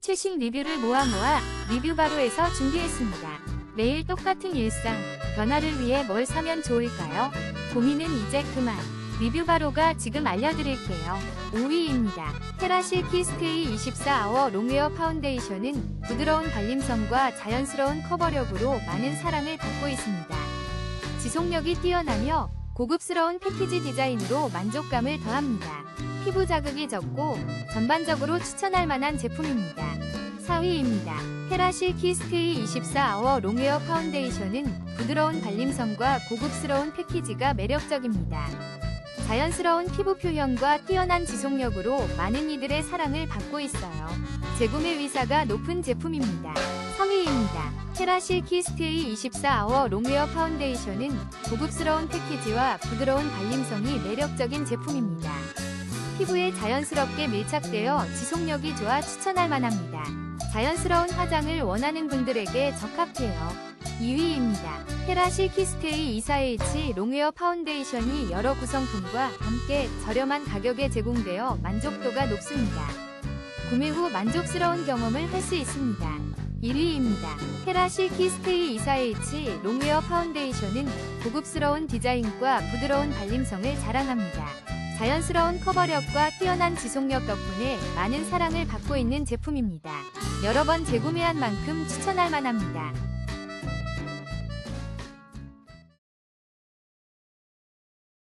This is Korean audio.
최신 리뷰를 모아 모아 리뷰 바로에서 준비했습니다. 매일 똑같은 일상, 변화를 위해 뭘 사면 좋을까요? 고민은 이제 그만. 리뷰 바로가 지금 알려드릴게요. 5위입니다. 테라 실키 스테이 24아워 롱웨어 파운데이션은 부드러운 발림성과 자연스러운 커버력으로 많은 사랑을 받고 있습니다. 지속력이 뛰어나며 고급스러운 패키지 디자인으로 만족감을 더합니다. 피부 자극이 적고 전반적으로 추천할 만한 제품입니다. 4위입니다. 테라 실 키 스테이 24아워 롱웨어 파운데이션은 부드러운 발림성과 고급스러운 패키지가 매력적입니다. 자연스러운 피부 표현과 뛰어난 지속력으로 많은 이들의 사랑을 받고 있어요. 재구매 위사가 높은 제품입니다. 3위입니다. 테라 실 키 스테이 24아워 롱웨어 파운데이션은 고급스러운 패키지와 부드러운 발림성이 매력적인 제품입니다. 피부에 자연스럽게 밀착되어 지속력이 좋아 추천할 만합니다. 자연스러운 화장을 원하는 분들에게 적합해요. 2위입니다. 테라 실키스테이 24H 롱웨어 파운데이션이 여러 구성품과 함께 저렴한 가격에 제공되어 만족도가 높습니다. 구매 후 만족스러운 경험을 할 수 있습니다. 1위입니다. 테라 실키스테이 24H 롱웨어 파운데이션은 고급스러운 디자인과 부드러운 발림성을 자랑합니다. 자연스러운 커버력과 뛰어난 지속력 덕분에 많은 사랑을 받고 있는 제품입니다. 여러 번 재구매한 만큼 추천할 만합니다.